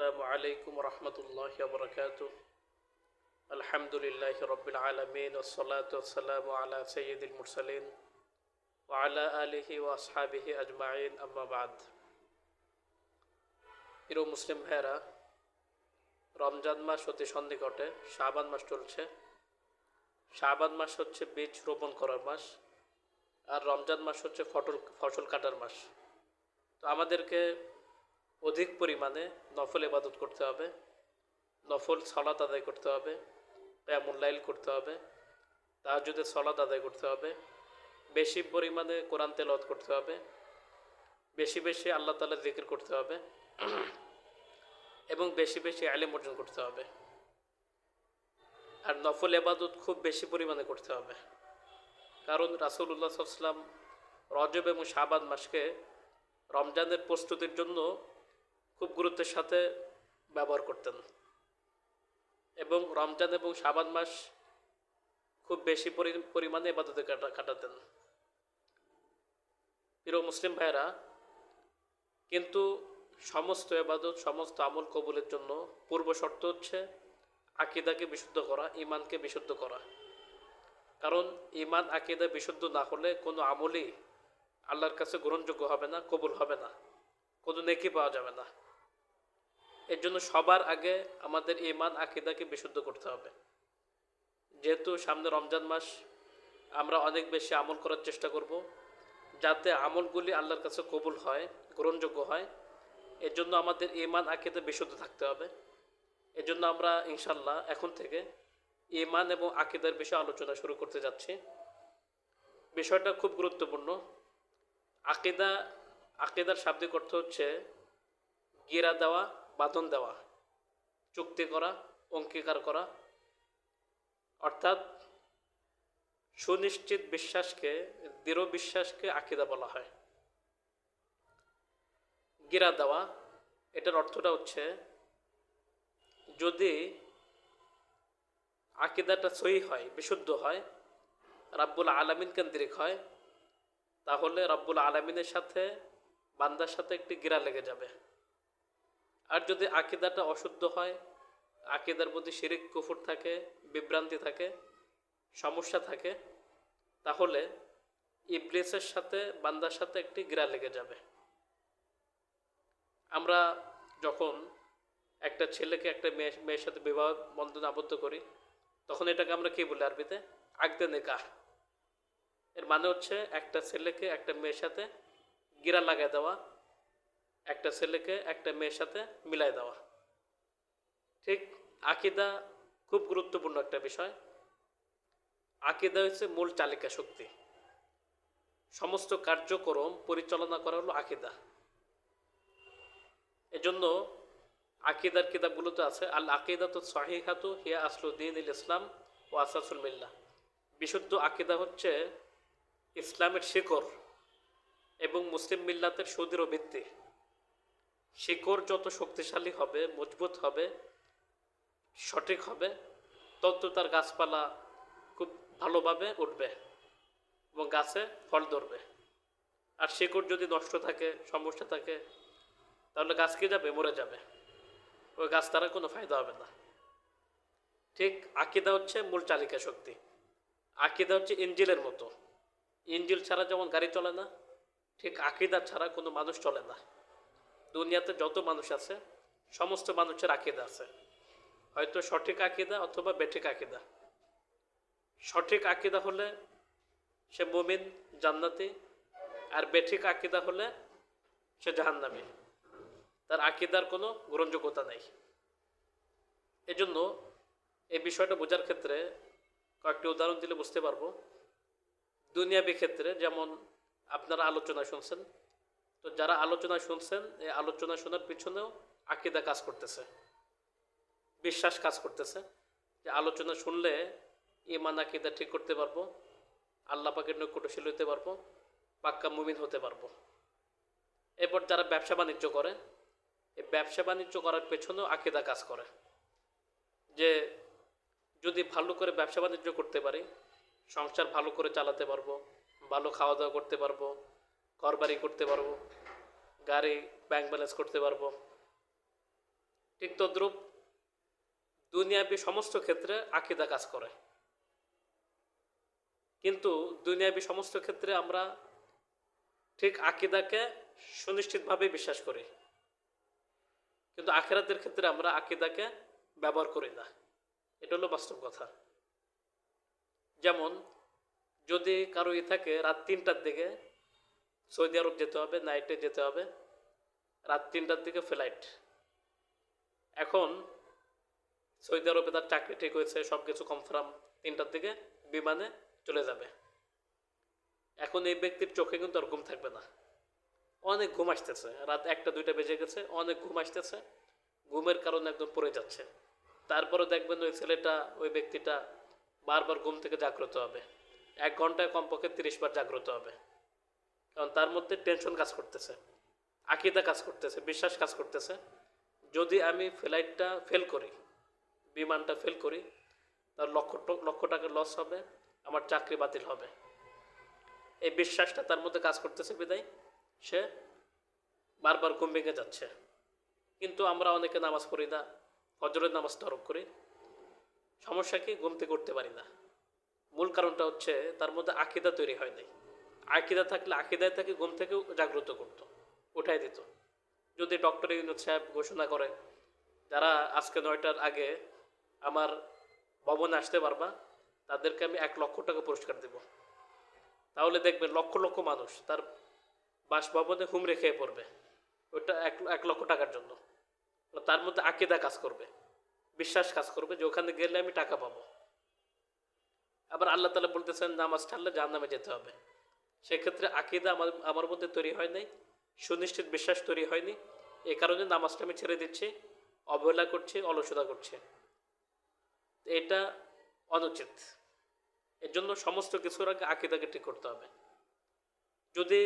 السلام عليكم ورحمة الله وبركاته الحمد لله رب العالمين والصلاة والسلام على سيد المرسلين وعلى آله وأصحابه أجمعين أما بعد প্রিয় মুসলিম ভাইয়েরা রমজান মাস অতি সন্নিকটে শাবান মাস চলছে শাবান মাস হচ্ছে বীজ রোপণ করার মাস আর রমজান মাস হচ্ছে ফটল ফসল কাটার মাস তো আমাদেরকে অধিক পরিমাণে নফল ইবাদত করতে হবে। নফল সলাত আদায় করতে হবে প্যামুল্লাইল করতে হবে তাহাজুদের সলাত আদায় করতে হবে, বেশি পরিমাণে কোরআন তেলত করতে হবে, বেশি বেশি আল্লাহ তালা জিকির করতে হবে, এবং বেশি বেশি আলিম অর্জন করতে হবে। আর নফল এবাদত খুব বেশি পরিমাণে করতে হবে। কারণ রাসুল্লাহ সাল্লাম রজব এবং শাবাদ মাসকে রমজানের প্রস্তুতির জন্য খুব গুরুত্বের সাথে ব্যবহার করতেন। এবং রমজান এবং শাবান মাস খুব বেশি পরি- পরিমাণে এবাদতে কাটাতেন। প্রিয় মুসলিম ভাইয়েরা, কিন্তু সমস্ত এবাদত, সমস্ত আমল কবুলের জন্য পূর্ব শর্ত হচ্ছে আকিদাকে বিশুদ্ধ করা ইমানকে বিশুদ্ধ করা। কারণ ইমান আকিদা বিশুদ্ধ না হলে কোনো আমলই আল্লাহর কাছে গ্রহণযোগ্য হবে না, কবুল হবে না। কোনো নেকি পাওয়া যাবে না। এর জন্য সবার আগে আমাদের ইমান আকিদাকে বিশুদ্ধ করতে হবে। যেহেতু সামনে রমজান মাস, আমরা অনেক বেশি আমল করার চেষ্টা করব, যাতে আমলগুলি আল্লাহর কাছে কবুল হয়, গ্রহণযোগ্য হয়। এর জন্য আমাদের ইমান আকিদা বিশুদ্ধ থাকতে হবে। এর জন্য আমরা ইনশাল্লাহ এখন থেকে ইমান এবং আকিদার বিষয়ে আলোচনা শুরু করতে যাচ্ছি। বিষয়টা খুব গুরুত্বপূর্ণ। আকিদা, আকিদার শাব্দিক অর্থ হচ্ছে গিরা দেওয়া বাঁধন দেওয়া, চুক্তি করা, অঙ্গীকার করা। অর্থাৎ সুনিশ্চিত বিশ্বাসকে, দৃঢ় বিশ্বাসকে আকিদা বলা হয়। গিরা দেওয়া, এটার অর্থটা হচ্ছে যদি আকিদাটা সহি হয়, বিশুদ্ধ হয়, রাব্বুল আলামিন কেন্দ্রিক হয়, তাহলে রব্বুল আলমিনের সাথে, বান্দার সাথে একটি গিরা লেগে যাবে। আর যদি আকিদাটা অশুদ্ধ হয়, আকিদার প্রতি শিরিক, কুফুর থাকে, বিভ্রান্তি থাকে, সমস্যা থাকে, তাহলে ইবলিসের সাথে, বান্দার সাথে একটি গিরা লেগে যাবে। আমরা যখন একটা ছেলেকে একটা মেয়ে, মেয়ের সাথে বিবাহ বন্ধন আবদ্ধ করি, তখন এটাকে আমরা কি বলি আরবিতে? আগদে নেকাহ। এর মানে হচ্ছে একটা ছেলেকে একটা মেয়ের সাথে গিরা লাগাই দেওয়া একটা ছেলেকে একটা মেয়ের সাথে মিলাই দেওয়া। ঠিক আকিদা খুব গুরুত্বপূর্ণ একটা বিষয়। আকিদা হচ্ছে মূল চালিকা শক্তি। সমস্ত কার্যক্রম পরিচালনা করা হলো আকিদা। এজন্য আকিদার কিতাবগুলোতে আছে, আল আকিদা তো সাহিহাতু হিয়া আসলুদ্দিন ইল ইসলাম ও আসাসুল মিল্লাহ বিশুদ্ধ আকিদা হচ্ছে ইসলামের শিকড় এবং মুসলিম মিল্লাতের সুদৃঢ় ভিত্তি। শিকড় যত শক্তিশালী হবে, মজবুত হবে, সঠিক হবে, তত তার গাছপালা খুব ভালোভাবে উঠবে এবং গাছে ফল ধরবে। আর শিকড় যদি নষ্ট থাকে, সমস্যা থাকে, তাহলে গাছ কি যাবে? মরে যাবে। ওই গাছ দ্বারা কোনো ফায়দা হবে না। ঠিক আকিদা হচ্ছে মূল চালিকা শক্তি। আকিদা হচ্ছে ইঞ্জিলের মতো। ইঞ্জিল ছাড়া যেমন গাড়ি চলে না, ঠিক আকিদা ছাড়া কোনো মানুষ চলে না। দুনিয়াতে যত মানুষ আছে, সমস্ত মানুষের আকিদা আছে। হয়তো সঠিক আকিদা অথবা বেঠিক আকিদা। সঠিক আকিদা হলে সে মুমিন, জান্নাতি, আর বেঠিক আকিদা হলে সে জাহান্নামি। তার আকিদার কোনো গ্রহণযোগ্যতা নেই। এজন্য এই বিষয়টা বোঝার ক্ষেত্রে কয়েকটি উদাহরণ দিলে বুঝতে পারব। দুনিয়াবি ক্ষেত্রে যেমন আপনারা আলোচনা শুনছেন তো যারা আলোচনা শুনছেন এই আলোচনা শোনার পিছনেও আকিদা কাজ করতেছে, বিশ্বাস কাজ করতেছে যে আলোচনা শুনলে ইমান আকিদা ঠিক করতে পারব, আল্লাহ পাকের নৈকটশীল হতে পারব, পাক্কা মুমিন হতে পারব। এরপর যারা ব্যবসা বাণিজ্য করে, এই ব্যবসা বাণিজ্য করার পেছনেও আকিদা কাজ করে। যে যদি ভালো করে ব্যবসা বাণিজ্য করতে পারি, সংসার ভালো করে চালাতে পারব, ভালো খাওয়া দাওয়া করতে পারব ঘর বাড়ি করতে পারব, গাড়ি ব্যাংক ব্যালেন্স করতে পারব। ঠিক তদ্রুপ দুনিয়াবী সমস্ত ক্ষেত্রে আকিদা কাজ করে। কিন্তু দুনিয়াবী সমস্ত ক্ষেত্রে আমরা ঠিক আকিদাকে সুনিশ্চিতভাবে বিশ্বাস করি। কিন্তু আখেরাতের ক্ষেত্রে আমরা আকিদাকে ব্যবহার করি না। এটা হলো বাস্তব কথা। যেমন যদি কারও ই থাকে রাত তিনটার দিকে সৌদি আরব যেতে হবে নাইটে যেতে হবে, রাত তিনটার দিকে ফ্লাইট এখন সৌদি আরবে তার চাকরি ঠিক হয়েছে সব কিছু কনফার্ম তিনটার দিকে বিমানে চলে যাবে। এখন এই ব্যক্তির চোখে কিন্তু আর ঘুম থাকবে না। অনেক ঘুম আসতেছে, রাত একটা, দুইটা বেজে গেছে, অনেক ঘুম আসতেছে, ঘুমের কারণে একদম পড়ে যাচ্ছে। তারপরে দেখবেন ওই ছেলেটা, ওই ব্যক্তিটা বারবার ঘুম থেকে জাগ্রত হবে। এক ঘন্টায় কমপক্ষে তিরিশ বার জাগ্রত হবে। কারণ তার মধ্যে টেনশন কাজ করতেছে, আকিদা কাজ করতেছে, বিশ্বাস কাজ করতেছে। যদি আমি ফ্লাইটটা ফেল করি, বিমানটা ফেল করি, তার লক্ষ লক্ষ টাকা লস হবে, আমার চাকরি বাতিল হবে। এই বিশ্বাসটা তার মধ্যে কাজ করতেছে বিদায়। সে বারবার ঘুম ভেঙে যাচ্ছে। কিন্তু আমরা অনেকে নামাজ পড়ি না, ফজরের নামাজ তরক করি। সমস্যা কি? ঘুম থেকে উঠতে পারি না। মূল কারণটা হচ্ছে তার মধ্যে আকিদা তৈরি হয় নাই। আকিদা থাকলে আকিদায় তাকে ঘুম থেকে জাগ্রত করতো, উঠাই দিত। যদি ডক্টর ইউনুস সাহেব ঘোষণা করে, যারা আজকে নয়টার আগে আমার ভবনে আসতে পারবা, তাদেরকে আমি এক লক্ষ টাকা পুরস্কার দেব। তাহলে দেখবেন লক্ষ লক্ষ মানুষ তার বাসভবনে হুমড়ে খেয়ে পড়বে ওইটা এক এক লক্ষ টাকার জন্য। তার মধ্যে আকিদা কাজ করবে, বিশ্বাস কাজ করবে যে ওখানে গেলে আমি টাকা পাবো। আবার আল্লাহ তালা বলতেছেন, নামাজ ছাড়লে জাহান নামে যেতে হবে। সেক্ষেত্রে আকিদা আমার আমার মধ্যে তৈরি হয় নাই, সুনিশ্চিত বিশ্বাস তৈরি হয়নি। এ কারণে নামাজটা আমি ছেড়ে দিচ্ছি, অবহেলা করছে, অলসতা করছে। এটা অনুচিত। এর জন্য সমস্ত কিছুর আগে আকিদাকে ঠিক করতে হবে। যদি